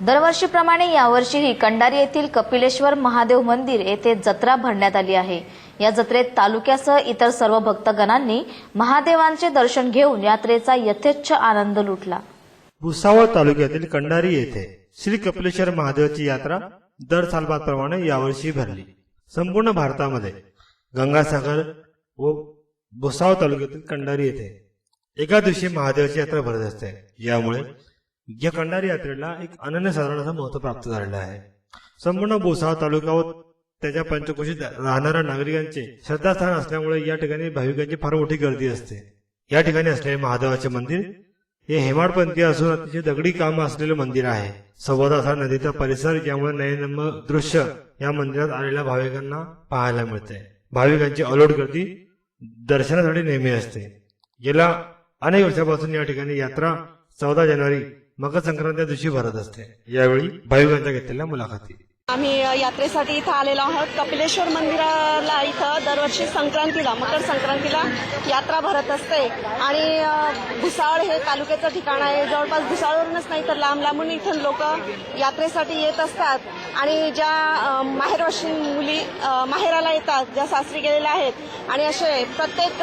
दरवर्षीप्रमाणे यावर्षीही कंडारी येथील कपिलेश्वर महादेव मंदिर येथे जत्रा भरण्यात आली आहे. या जत्रेत तालुक्यासह इतर सर्व भक्तगणांनी महादेवांचे दर्शन घेऊन यात्रेचा यथेच्छ आनंद लुटला. भुसावळ तालुक्यातील कंडारी येथे श्री कपिलेश्वर महादेवाची यात्रा दर सालबादप्रमाणे यावर्षी भरली. संपूर्ण भारतामध्ये गंगासागर व भुसावळ तालुक्यातील कंडारी येथे एका दिवशी महादेवाची यात्रा भरत असते. यामुळे या कंडारी यात्रेला एक अनन्यसाधारण असं महत्त्व प्राप्त झालेलं आहे. संपूर्ण बोसा तालुका व त्याच्या पंचकोशीत राहणाऱ्या नागरिकांचे श्रद्धास्थान असल्यामुळे या ठिकाणी भाविकांची फार मोठी गर्दी असते. या ठिकाणी असलेले महादेवाचे मंदिर हे हेमाडपंथी असून अतिशय दगडी काम असलेले मंदिर आहे. सव्वादासा नदीचा परिसर ज्यामुळे नयनम दृश्य या मंदिरात आलेल्या भाविकांना पाहायला मिळते. भाविकांची अलोट गर्दी दर्शनासाठी नेहमी असते. गेल्या अनेक वर्षापासून या ठिकाणी यात्रा चौदा जानेवारी मकर संक्रांती दिवशी भरत असते. यावेळी भाविकांच्या घेतलेल्या मुलाखती. आम्ही यात्रेसाठी इथं आलेलो आहोत. कपिलेश्वर मंदिराला इथं दरवर्षी संक्रांतीला मकर संक्रांतीला यात्रा भरत असते. आणि भुसाळ भुसावळ हे तालुक्याचं ठिकाण आहे. जवळपास भुसावळवरूनच नाही तर लांब लांबून इथून लोक यात्रेसाठी येत असतात. आणि ज्या माहेरवाशी मुली माहेराला येतात ज्या सासरी गेलेल्या आहेत आणि असे प्रत्येक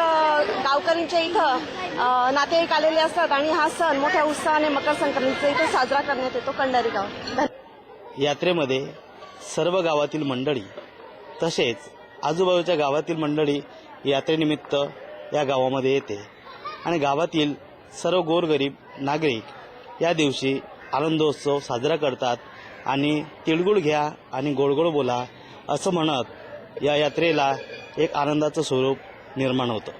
गावकरींच्या इथं नातेवाईक आलेले असतात. आणि हा सण मोठ्या उत्साहाने मकर संक्रांतीचा इथं साजरा करण्यात येतो. कंडारी गाव. धन्यवाद. यात्रेमध्ये सर्व गावातील मंडळी तसेच आजूबाजूच्या गावातील मंडळी यात्रेनिमित्त या गावामध्ये येते आणि गावातील सर्व गोरगरीब नागरिक या दिवशी आनंदोत्सव साजरा करतात आणि तिळगुळ घ्या आणि गोडगोड बोला असं म्हणत या यात्रेला एक आनंदाचं स्वरूप निर्माण होतं.